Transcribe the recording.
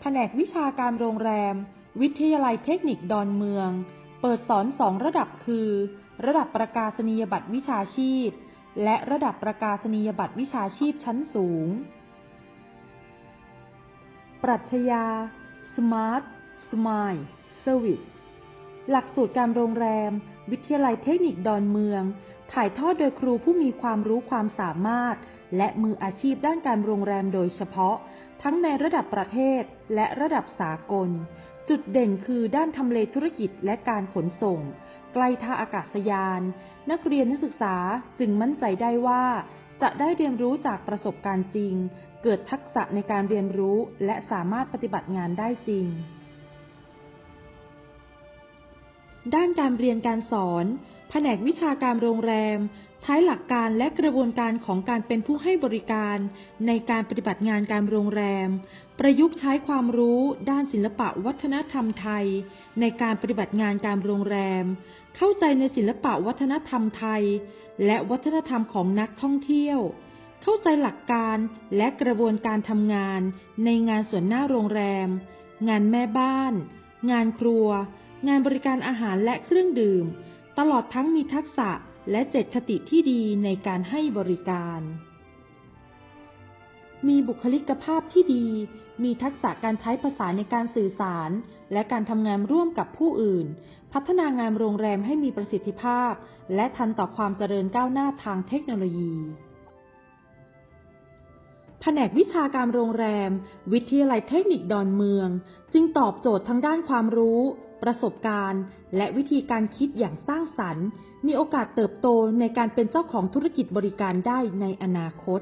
แผนกวิชาการโรงแรม วิทยาลัยเทคนิคดอนเมือง เปิดสอนสองระดับคือ ระดับประกาศนียบัตรวิชาชีพ และระดับประกาศนียบัตรวิชาชีพชั้นสูง ปรัชญา Smart Smile Service หลักสูตรการโรงแรม วิทยาลัยเทคนิคดอนเมือง ถ่ายทอดโดยครูผู้มีความรู้ความสามารถ และมืออาชีพด้านการโรงแรมโดยเฉพาะ ทั้งในระดับประเทศและระดับสากล จุดเด่นคือด้านทำเลธุรกิจและการขนส่ง ใกล้ท่าอากาศยาน นักเรียนนักศึกษาจึงมั่นใจได้ว่า จะได้เรียนรู้จากประสบการณ์จริง เกิดทักษะในการเรียนรู้และสามารถปฏิบัติงานได้จริงด้านการเรียนการสอน แผนกวิชาการโรงแรม ใช้หลักการและกระบวนการของการเป็นผู้ให้บริการ ในการปฏิบัติงานการโรงแรม ประยุกต์ใช้ความรู้ด้านศิลปะวัฒนธรรมไทย ในการปฏิบัติงานการโรงแรม เข้าใจในศิลปะวัฒนธรรมไทย และวัฒนธรรมของนักท่องเที่ยว เข้าใจหลักการและกระบวนการทำงาน ในงานส่วนหน้าโรงแรม งานแม่บ้าน งานครัว งานบริการอาหารและเครื่องดื่ม ตลอดทั้งมีทักษะและเจตคติที่ดีในการให้บริการ มีบุคลิกภาพที่ดี มีทักษะการใช้ภาษาในการสื่อสาร และการทำงานร่วมกับผู้อื่น พัฒนางานโรงแรมให้มีประสิทธิภาพ และทันต่อความเจริญก้าวหน้าทางเทคโนโลยีแผนกวิชาการโรงแรม วิทยาลัยเทคนิคดอนเมือง จึงตอบโจทย์ทั้งด้านความรู้ ประสบการณ์ และวิธีการคิดอย่างสร้างสรรค์ มีโอกาสเติบโตในการเป็นเจ้าของธุรกิจบริการได้ในอนาคต